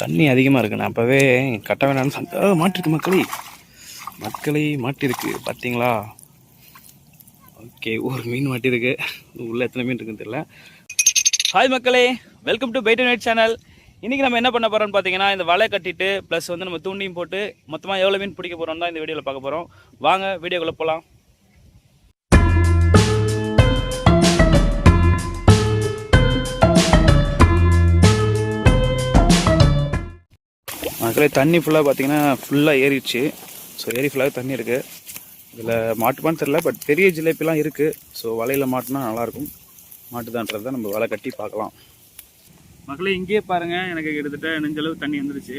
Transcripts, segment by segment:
தண்ணி அதிகமாக இருக்கு. நான் அப்போவே கட்ட வேணாம்னு சொன்ன மாட்டிருக்கு மக்களே. மக்களே மாட்டிருக்கு. பார்த்தீங்களா ஓகே ஒரு மீன் மாட்டிருக்கு. உள்ள எத்தனை மீன் இருக்குன்னு தெரியல. ஹாய் மக்களே welcome to bite night channel இன்றைக்கி நம்ம என்ன பண்ண போகிறோம்னு பார்த்தீங்கன்னா இந்த வலை கட்டிட்டு ப்ளஸ் வந்து நம்ம தூண்டியும் போட்டு மொத்தமாக எவ்வளோ மீன் பிடிக்க போகிறோம் தான் இந்த வீடியோவில் பார்க்க போகிறோம் வாங்க வீடியோக்குள்ளே போகலாம் மக்களே தண்ணி ஃபுல்லாக பார்த்தீங்கன்னா ஃபுல்லாக ஏறிடுச்சு. ஸோ ஏரி ஃபுல்லாகவே தண்ணி இருக்குது இதில் மாட்டுப்பான்னு தெரில பட் பெரிய ஜிலேபிலாம் இருக்குது ஸோ வலையில் மாட்டினா நல்லாயிருக்கும். மாட்டுதான்றதை நம்ம வலை கட்டி பார்க்கலாம். மக்களே இங்கேயே பாருங்கள் எனக்கு கிட்டத்தட்ட நெஞ்சளவு தண்ணி வந்துருச்சு.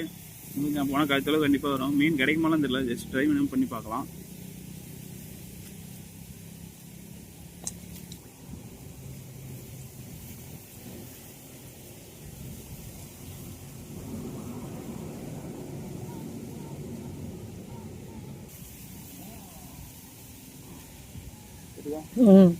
நான் போனால் கழுத்தளவு கண்டிப்பாக வரும். மீன் கிடைக்குமாலாம் தெரியல. ஜஸ்ட் ட்ரை பண்ணி பார்க்கலாம். ம்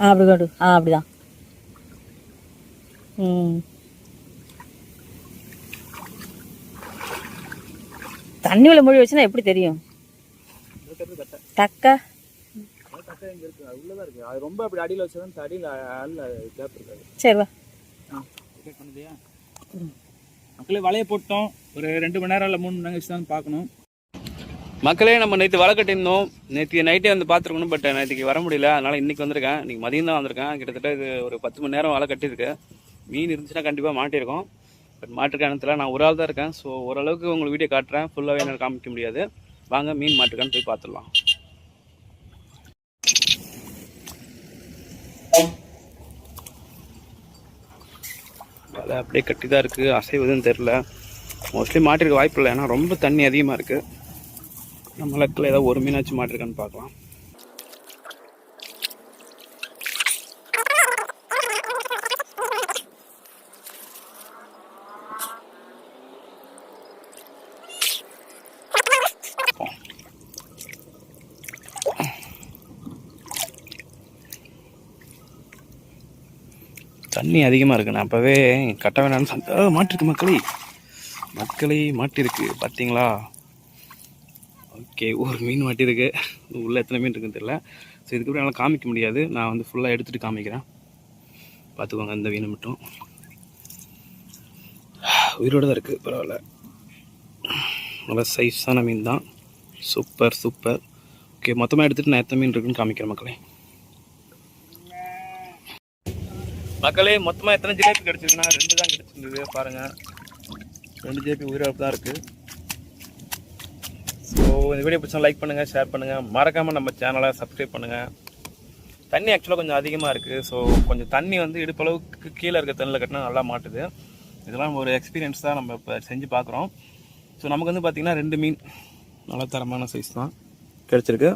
ஆ அப்படி கொண்டு ஆ அப்படிதான். ம். தண்ணியில் உள்ள மொழி வச்சுன்னா எப்படி தெரியும்? தக்க. ரொம்ப அப்படி அடியில் வச்சதான் அடியில் அல்ல கேப் இருக்காது சரி வா. மக்களே வலையை போட்டோம். ஒரு ரெண்டு மணி நேரம் இல்லை மூணு மணி நேரம் வச்சு தான் பார்க்கணும். மக்களே நம்ம நேற்று வலை கட்டியிருந்தோம். நேற்று நைட்டே வந்து பார்த்துருக்கணும் பட் நேற்றுக்கு வர முடியல. அதனால் இன்றைக்கி வந்திருக்கேன். இன்றைக்கி மதியம் தான் வந்திருக்கேன். கிட்டத்தட்ட இது ஒரு பத்து மணி நேரம் வலை கட்டியிருக்கு. மீன் இருந்துச்சுன்னா கண்டிப்பாக மாட்டியிருக்கோம். பட் மாட்டிருக்கானத்தில் நான் ஒரு ஆள் தான் இருக்கேன். ஸோ ஓரளவுக்கு உங்களுக்கு வீடியோ காட்டுறேன். ஃபுல்லாகவே என்னால் காமிக்க முடியாது. வாங்க மீன் மாட்டிருக்கான்னு போய் பார்த்துடலாம். அது அப்படியே கட்டி தான் இருக்குது அசைவதுன்னு தெரில மோஸ்ட்லி மாட்டிருக்க வாய்ப்பு இல்லை ஏன்னா ரொம்ப தண்ணி அதிகமாக இருக்குது நம்ம லக்கில் ஏதாவது ஒரு மீனாச்சும் மாட்டிருக்கான்னு பார்க்கலாம். தண்ணி அதிகமாக இருக்கு. அப்போவே கட்ட வேணாம்னு சொன்ன மாட்டிருக்கு மக்களே. மக்களே மாட்டிருக்கு. பார்த்தீங்களா ஓகே ஒரு மீன் மாட்டிருக்கு. உள்ளே எத்தனை மீன் இருக்குன்னு தெரியல. ஸோ இதுக்கப்புறம் என்னால் காமிக்க முடியாது. நான் வந்து ஃபுல்லாக எடுத்துகிட்டு காமிக்கிறேன். பார்த்துக்கோங்க அந்த மீனை மட்டும். உயிரோடு தான் இருக்குது பரவாயில்ல. நல்ல சைஸான மீன் தான். சூப்பர் சூப்பர் ஓகே மொத்தமாக எடுத்துகிட்டு நான் எத்தனை மீன் இருக்குன்னு காமிக்கிறேன் மக்களே. மக்களே மொத்தமாக எத்தனை ஜிலேபி கிடச்சிருக்குன்னா ரெண்டு தான் கிடச்சிருந்தது பாருங்கள் ரெண்டு ஜிலேபி உயிரிழப்பு தான் இருக்குது ஸோ இந்த வீடியோ பிடிச்சா லைக் பண்ணுங்கள் ஷேர் பண்ணுங்கள் மறக்காமல் நம்ம சேனலை சப்ஸ்கிரைப் பண்ணுங்கள் தண்ணி ஆக்சுவலாக கொஞ்சம் அதிகமாக இருக்குது ஸோ கொஞ்சம் தண்ணி வந்து இடுப்பளவுக்கு கீழே இருக்க தண்ணியில் கட்டினா நல்லா மாட்டுது. இதெல்லாம் ஒரு எக்ஸ்பீரியன்ஸ் தான் நம்ம இப்போ செஞ்சு பார்க்குறோம் ஸோ நமக்கு வந்து பார்த்திங்கன்னா ரெண்டு மீன் நல்ல தரமான சைஸ் தான் கிடச்சிருக்கு.